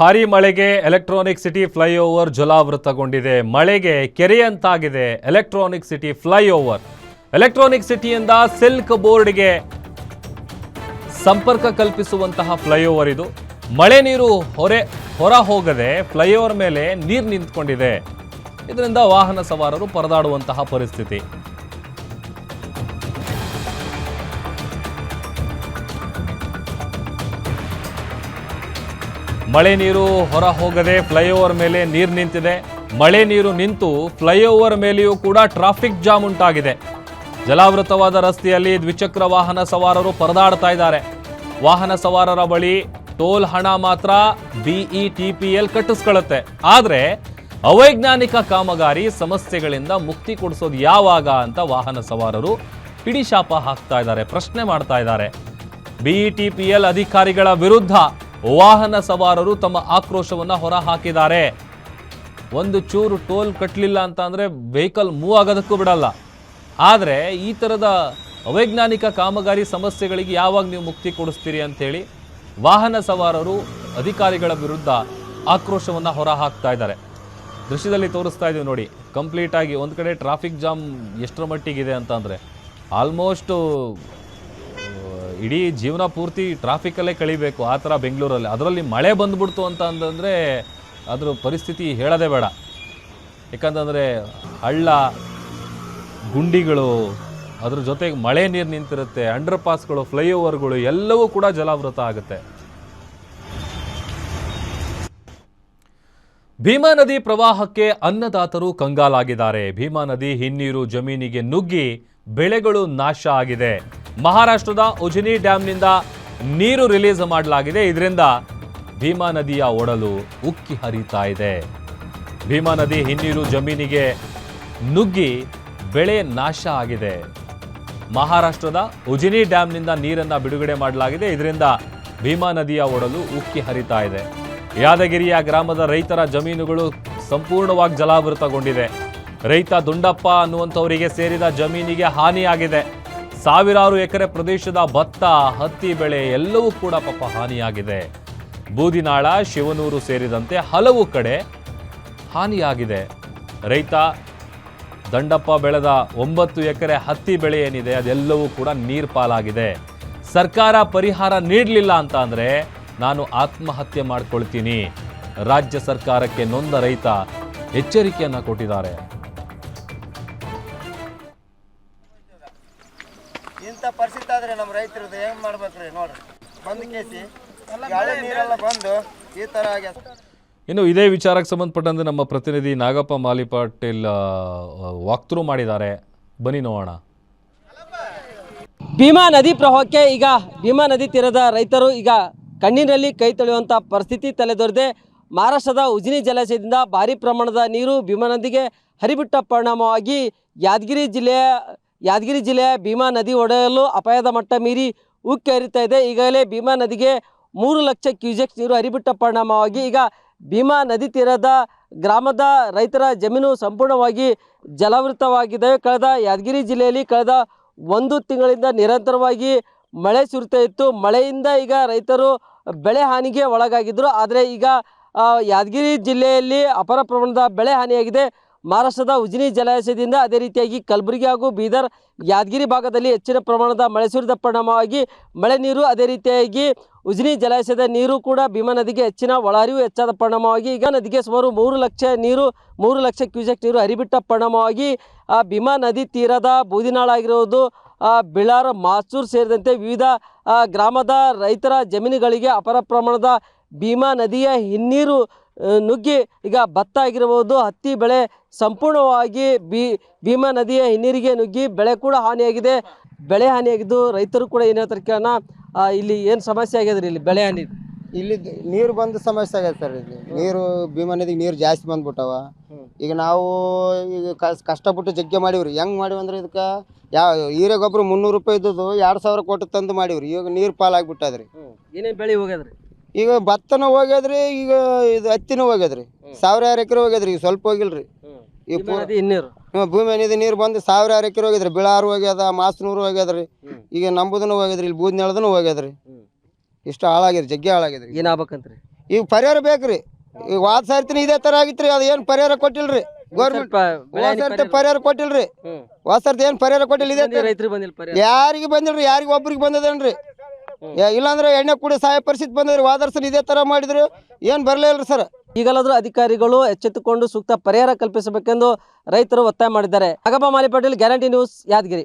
ಭಾರಿ ಮಳೆಗೆ electronic city flyover ಜಲಾವೃತಗೊಂಡಿದೆ. ಮಳೆಗೆ ಕೆರೆಯಂತಾಗಿದೆ ಎಲೆಕ್ಟ್ರಾನಿಕ್ ಸಿಟಿ ಫ್ಲೈಓವರ್ ಎಲೆಕ್ಟ್ರಾನಿಕ್ ಸಿಟಿಯಿಂದ ಸಿಲ್ಕ್ ಬೋರ್ಡ್ಗೆ ಸಂಪರ್ಕ ಕಲ್ಪಿಸುವಂತಹ ಫ್ಲೈಓವರ್ ಇದು. ಮಳೆ ನೀರು ಹೊರೆ, ಹೊರ ಹೋಗದೆ ಫ್ಲೈಓವರ್ ಮೇಲೆ ನೀರು ನಿಂತ್ಕೊಂಡಿದೆ. ಇದರಿಂದ ವಾಹನ ಸವಾರರು ಪರದಾಡುವಂತಹ ಪರಿಸ್ಥಿತಿ. ಮಳೆ ನೀರು ಹೊರ ಹೋಗದೆ ಫ್ಲೈಓವರ್ ಮೇಲೆ ನೀರು ನಿಂತಿದೆ. ಮಳೆ ನೀರು ನಿಂತು ಫ್ಲೈಓವರ್ ಮೇಲೆಯೂ ಕೂಡ ಟ್ರಾಫಿಕ್ ಜಾಮ್ ಉಂಟಾಗಿದೆ. ಜಲಾವೃತವಾದ ರಸ್ತೆಯಲ್ಲಿ ದ್ವಿಚಕ್ರ ವಾಹನ ಸವಾರರು ಪರದಾಡ್ತಾ ಇದ್ದಾರೆ. ವಾಹನ ಸವಾರರ ಬಳಿ ಟೋಲ್ ಹಣ ಮಾತ್ರ ಬಿಇ ಟಿಪಿಎಲ್ ಕಟ್ಟಿಸ್ಕೊಳ್ಳುತ್ತೆ. ಆದರೆ ಅವೈಜ್ಞಾನಿಕ ಕಾಮಗಾರಿ ಸಮಸ್ಯೆಗಳಿಂದ ಮುಕ್ತಿ ಕೊಡಿಸೋದು ಯಾವಾಗ ಅಂತ ವಾಹನ ಸವಾರರು ಹಿಡಿಶಾಪ ಹಾಕ್ತಾ ಇದ್ದಾರೆ, ಪ್ರಶ್ನೆ ಮಾಡ್ತಾ ಇದ್ದಾರೆ. ಬಿಇಟಿಪಿಎಲ್ ಅಧಿಕಾರಿಗಳ ವಿರುದ್ಧ ವಾಹನ ಸವಾರರು ತಮ್ಮ ಆಕ್ರೋಶವನ್ನ ಹೊರ ಹಾಕಿದ್ದಾರೆ ಒಂದು ಚೂರು ಟೋಲ್ ಕಟ್ಟಲಿಲ್ಲ ಅಂತ ಅಂದ್ರೆ ವೆಹಿಕಲ್ ಮೂವ್ ಆಗೋದಕ್ಕೂ ಬಿಡಲ್ಲ. ಆದರೆ ಈ ಥರದ ಅವೈಜ್ಞಾನಿಕ ಕಾಮಗಾರಿ ಸಮಸ್ಯೆಗಳಿಗೆ ಯಾವಾಗ ನೀವು ಮುಕ್ತಿ ಕೊಡಿಸ್ತೀರಿ ಅಂತೇಳಿ ವಾಹನ ಸವಾರರು ಅಧಿಕಾರಿಗಳ ವಿರುದ್ಧ ಆಕ್ರೋಶವನ್ನು ಹೊರ ಹಾಕ್ತಾ ಇದ್ದಾರೆ. ದೃಶ್ಯದಲ್ಲಿ ತೋರಿಸ್ತಾ ಇದ್ದೀವಿ ನೋಡಿ ಕಂಪ್ಲೀಟ್ ಆಗಿ ಒಂದು ಕಡೆ ಟ್ರಾಫಿಕ್ ಜಾಮ್ ಎಷ್ಟರ ಮಟ್ಟಿಗಿದೆ ಅಂತ ಅಂದರೆ ಆಲ್ಮೋಸ್ಟು ಇಡೀ ಜೀವನ ಪೂರ್ತಿ ಟ್ರಾಫಿಕಲ್ಲೇ ಕಳಿಬೇಕು ಆ ಥರ ಬೆಂಗಳೂರಲ್ಲಿ. ಅದರಲ್ಲಿ ಮಳೆ ಬಂದ್ಬಿಡ್ತು ಅಂತ ಅಂತಂದರೆ ಅದರ ಪರಿಸ್ಥಿತಿ ಹೇಳೋದೇ ಬೇಡ. ಯಾಕಂತಂದರೆ ಹಳ್ಳ, ಗುಂಡಿಗಳು, ಅದ್ರ ಜೊತೆಗೆ ಮಳೆ ನೀರು ನಿಂತಿರುತ್ತೆ ಅಂಡರ್ ಪಾಸ್ಗಳು ಫ್ಲೈಓವರ್ಗಳು ಎಲ್ಲವೂ ಕೂಡ ಜಲಾವೃತ ಆಗುತ್ತೆ. ಭೀಮಾ ನದಿ ಪ್ರವಾಹಕ್ಕೆ ಅನ್ನದಾತರು ಕಂಗಾಲಾಗಿದ್ದಾರೆ. ಭೀಮಾ ನದಿ ಹಿನ್ನೀರು ಜಮೀನಿಗೆ ನುಗ್ಗಿ ಬೆಳೆಗಳು ನಾಶ ಆಗಿದೆ. ಮಹಾರಾಷ್ಟ್ರದ ಉಜಿನಿ ಡ್ಯಾಂನಿಂದ ನೀರು ರಿಲೀಸ್ ಮಾಡಲಾಗಿದೆ. ಇದರಿಂದ ಭೀಮಾ ನದಿಯ ಒಡಲು ಉಕ್ಕಿ ಹರಿತಾ ಇದೆ. ಭೀಮಾ ನದಿ ಹಿನ್ನೀರು ಜಮೀನಿಗೆ ನುಗ್ಗಿ ಬೆಳೆ ನಾಶ ಆಗಿದೆ. ಮಹಾರಾಷ್ಟ್ರದ ಉಜಿನಿ ಡ್ಯಾಂನಿಂದ ನೀರನ್ನು ಬಿಡುಗಡೆ ಮಾಡಲಾಗಿದೆ. ಇದರಿಂದ ಭೀಮಾ ನದಿಯ ಒಡಲು ಉಕ್ಕಿ ಹರಿತಾ ಇದೆ. ಯಾದಗಿರಿಯ ಗ್ರಾಮದ ರೈತರ ಜಮೀನುಗಳು ಸಂಪೂರ್ಣವಾಗಿ ಜಲಾವೃತಗೊಂಡಿದೆ. ರೈತ ದುಂಡಪ್ಪ ಅನ್ನುವಂಥವರಿಗೆ ಸೇರಿದ ಜಮೀನಿಗೆ ಹಾನಿಯಾಗಿದೆ. ಸಾವಿರಾರು ಎಕರೆ ಪ್ರದೇಶದ ಭತ್ತ, ಹತ್ತಿ ಬೆಳೆ ಎಲ್ಲವೂ ಕೂಡ ಪಾಪ ಹಾನಿಯಾಗಿದೆ. ಬೂದಿನಾಳ, ಶಿವನೂರು ಸೇರಿದಂತೆ ಹಲವು ಕಡೆ ಹಾನಿಯಾಗಿದೆ. ರೈತ ದಂಡಪ್ಪ ಬೆಳೆದ ಒಂಬತ್ತು ಎಕರೆ ಹತ್ತಿ ಬೆಳೆ ಏನಿದೆ, ಅದೆಲ್ಲವೂ ಕೂಡ ನೀರ್ಪಾಲಾಗಿದೆ ಸರ್ಕಾರ ಪರಿಹಾರ ನೀಡಲಿಲ್ಲ ಅಂತ ಅಂದರೆ ನಾನು ಆತ್ಮಹತ್ಯೆ ಮಾಡ್ಕೊಳ್ತೀನಿ. ರಾಜ್ಯ ಸರ್ಕಾರಕ್ಕೆ ನೊಂದ ರೈತ ಎಚ್ಚರಿಕೆಯನ್ನು ಕೊಟ್ಟಿದ್ದಾರೆ. ಇಂಥ ಪರಿಸ್ಥಿತಿ ಆದ್ರೆ ನಮ್ಮ ರೈತರದ್ದು ಹೆಂಗ್ ಮಾಡ್ಬೇಕ್ರಿ ನೋಡ್ರಿ. ಬಂದ್ ಕೇಸಿ. ಗಾಳಿ ನೀರೆಲ್ಲ ಬಂದು ಈ ತರ ಆಗ್ಯದ ಇನ್ನು ಇದೇ ವಿಚಾರಕ್ಕೆ ಸಂಬಂಧಪಟ್ಟಂತೆ ನಮ್ಮ ಪ್ರತಿನಿಧಿ ನಾಗಪ್ಪ ಮಾಲಿ ಪಾಟೀಲ್ ವಾಕ್ಥ್ರೂ ಮಾಡಿದ್ದಾರೆ. ಬನ್ನಿ ನೋಡೋಣ. ಭೀಮಾ ನದಿ ಪ್ರವಾಹಕ್ಕೆ ಈಗ ಭೀಮಾ ನದಿ ತೀರದ ರೈತರು ಈಗ ಕಣ್ಣಿನಲ್ಲಿ ಕೈ ತೊಳೆಯುವಂಥ ಪರಿಸ್ಥಿತಿ ತಲೆದೊರೆದೆ. ಮಹಾರಾಷ್ಟ್ರದ ಉಜಿನಿ ಜಲಾಶಯದಿಂದ ಭಾರಿ ಪ್ರಮಾಣದ ನೀರು ಭೀಮಾ ನದಿಗೆ ಹರಿಬಿಟ್ಟ ಪರಿಣಾಮವಾಗಿ ಯಾದಗಿರಿ ಜಿಲ್ಲೆಯ ಯಾದಗಿರಿ ಜಿಲ್ಲೆಯ ಭೀಮಾ ನದಿ ಒಡೆಯಲು ಅಪಾಯದ ಮಟ್ಟ ಮೀರಿ ಉಕ್ಕಿ ಹರಿತಾ ಇದೆ. ಈಗಾಗಲೇ ಭೀಮಾ ನದಿಗೆ ಮೂರು ಲಕ್ಷ ಕ್ಯೂಸೆಕ್ಸ್ ನೀರು ಹರಿಬಿಟ್ಟ ಪರಿಣಾಮವಾಗಿ ಈಗ ಭೀಮಾ ನದಿ ತೀರದ ಗ್ರಾಮದ ರೈತರ ಜಮೀನು ಸಂಪೂರ್ಣವಾಗಿ ಜಲಾವೃತವಾಗಿದೆ. ಕಳೆದ ಯಾದಗಿರಿ ಜಿಲ್ಲೆಯಲ್ಲಿ ಕಳೆದ ಒಂದು ತಿಂಗಳಿಂದ ನಿರಂತರವಾಗಿ ಮಳೆ ಸುರಿತಾ ಇತ್ತು. ಮಳೆಯಿಂದ ಈಗ ರೈತರು ಬೆಳೆ ಹಾನಿಗೆ ಒಳಗಾಗಿದ್ದರು. ಆದರೆ ಈಗ ಯಾದಗಿರಿ ಜಿಲ್ಲೆಯಲ್ಲಿ ಅಪಾರ ಪ್ರಮಾಣದ ಬೆಳೆ ಹಾನಿಯಾಗಿದೆ. ಮಹಾರಾಷ್ಟ್ರದ ಉಜಿನಿ ಜಲಾಶಯದಿಂದ ಅದೇ ರೀತಿಯಾಗಿ ಕಲಬುರಗಿ ಹಾಗೂ ಬೀದರ್ ಯಾದಗಿರಿ ಭಾಗದಲ್ಲಿ ಹೆಚ್ಚಿನ ಪ್ರಮಾಣದ ಮಳೆ ಸುರಿದ ಪರಿಣಾಮವಾಗಿ ಮಳೆ ನೀರು ಅದೇ ರೀತಿಯಾಗಿ ಉಜಿನಿ ಜಲಾಶಯದ ನೀರು ಕೂಡ ಭೀಮಾ ನದಿಗೆ ಹೆಚ್ಚಿನ ಒಳಹರಿವು ಹೆಚ್ಚಾದ ಪರಿಣಾಮವಾಗಿ ಈಗ ನದಿಗೆ ಸುಮಾರು ಮೂರು ಲಕ್ಷ ನೀರು, ಮೂರು ಲಕ್ಷ ಕ್ಯೂಸೆಕ್ ನೀರು ಹರಿಬಿಟ್ಟ ಪರಿಣಾಮವಾಗಿ ಭೀಮಾ ನದಿ ತೀರದ ಬೂದಿನಾಳ ಆಗಿರುವುದು ಬಿಳಾರ, ಮಾಸೂರು ಸೇರಿದಂತೆ ವಿವಿಧ ಗ್ರಾಮದ ರೈತರ ಜಮೀನುಗಳಿಗೆ ಅಪಾರ ಪ್ರಮಾಣದ ಭೀಮಾ ನದಿಯ ಹಿನ್ನೀರು ನುಗ್ಗಿ ಈಗ ಭತ್ತ ಆಗಿರ್ಬೋದು ಹತ್ತಿ ಬೆಳೆ ಸಂಪೂರ್ಣವಾಗಿ ಬಿ ಭೀಮಾ ನದಿಯ ಹಿನ್ನೀರಿಗೆ ನುಗ್ಗಿ ಬೆಳೆ ಕೂಡ ಹಾನಿಯಾಗಿದೆ. ಬೆಳೆ ಹಾನಿಯಾಗಿದ್ದು ರೈತರು ಕೂಡ ಏನು ಹೇಳ್ತಾರೆ ಕೇಳೋಣ? ಇಲ್ಲಿ ಏನು ಸಮಸ್ಯೆ ಆಗ್ಯದ್ರಿ ಇಲ್ಲಿ ಬೆಳೆ ಹಾನಿ? ಇಲ್ಲಿ ನೀರು ಬಂದು ಸಮಸ್ಯೆ ಆಗ್ಯದ ಸರ್ ಇಲ್ಲಿ. ನೀರು ಭೀಮಾ ನದಿಗೆ ನೀರು ಜಾಸ್ತಿ ಬಂದ್ಬಿಟ್ಟವ. ಈಗ ನಾವು ಈಗ ಕಷ್ಟಪಟ್ಟು ಜಗ್ಗೆ ಮಾಡಿವ್ರಿ. ಹೆಂಗೆ ಮಾಡಿವಿ ಅಂದ್ರೆ ಇದಕ್ಕೆ ಯಾವ ಹೀರೆ ಗೊಬ್ಬರ ಮುನ್ನೂರು ರೂಪಾಯಿ ಇದ್ದದ್ದು ಎರಡು ಸಾವಿರ ಕೊಟ್ಟು ತಂದು ಮಾಡಿವ್ರಿ. ಈಗ ನೀರು ಪಾಲಾಗ್ಬಿಟ್ಟದ್ರಿ. ಏನೇನು ಬೆಳೆ ಹೋಗ್ಯದ್ರಿ? ಈಗ ಭತ್ತನ ಹೋಗ್ಯದ್ರಿ ಈಗ ಇದು ಹತ್ತಿನೂ ಹೋಗ್ಯದ್ರಿ. ಸಾವಿರಾರು ಎಕರೆ ಹೋಗ್ಯದ್ರಿ ಈಗ ಸ್ವಲ್ಪ ಹೋಗಿಲ್ರಿ. ಈ ಭೀಮಾ ಪೂರ ಭೂಮಿ ನದಿ ನೀರು ಬಂದು ಸಾವಿರಾರು ಎಕರೆ ಹೋಗ್ಯದ್ರಿ. ಬಿಳಾರು ಹೋಗ್ಯದ ಮಾಸ್ನೂರು ಹೋಗ್ಯದ್ರಿ. ಈಗ ನಂಬುದನು ಹೋಗ್ಯದ್ರಿ ಇಲ್ಲಿ ಬೂದ್ನೆಳದನು ಹೋಗ್ಯದ್ರಿ. ಇಷ್ಟು ಹಾಳಾಗಿದ್ರಿ ಜಗ್ಗಿ ಹಾಳಾಗಿದ್ರಿ ಏನಾಗ್ಬೇಕಂತ್ರಿ? ಈಗ ಪರಿಹಾರ ಬೇಕ್ರಿ. ಈಗ ವಾದ ಸಾರ್ತಿನ ಇದೇ ತರ ಆಗಿತ್ರಿ ಅದು ಏನು ಪರಿಹಾರ ಕೊಟ್ಟಿಲ್ರಿ? ಗೌರ್ಮೆಂಟ್ ಸರ್ತಿ ಪರಿಹಾರ ಕೊಟ್ಟಿಲ್ರಿ. ವಾದ ಸಾರ್ತಿ ಏನು ಪರಿಹಾರ ಕೊಟ್ಟಿಲ್ಲ ಇದೇ ರೈತರಿಗೆ ಬಂದಿಲ್ಲ ಯಾರಿಗೆ ಬಂದಿಲ್ರಿ ಯಾರಿಗೆ ಒಬ್ರಿಗೆ ಬಂದದೇನ್ರಿ? ಇಲ್ಲಾಂದ್ರೆ ಎಣ್ಣೆ ಕುಡಿ ಸಹಾಯ ಪರಿಸ್ಥಿತಿ ಬಂದ್ರೆ ವಾದರ್ಸನ್ ಇದೇ ತರ ಮಾಡಿದ್ರು. ಏನ್ ಬರ್ಲೇ ಇಲ್ರಿ ಸರ್? ಈಗಲಾದ್ರೂ ಅಧಿಕಾರಿಗಳು ಎಚ್ಚೆತ್ತುಕೊಂಡು ಸೂಕ್ತ ಪರಿಹಾರ ಕಲ್ಪಿಸಬೇಕೆಂದು ರೈತರು ಒತ್ತಾಯ ಮಾಡಿದ್ದಾರೆ. Nagappa Mali Patil guarantee news Yadgiri.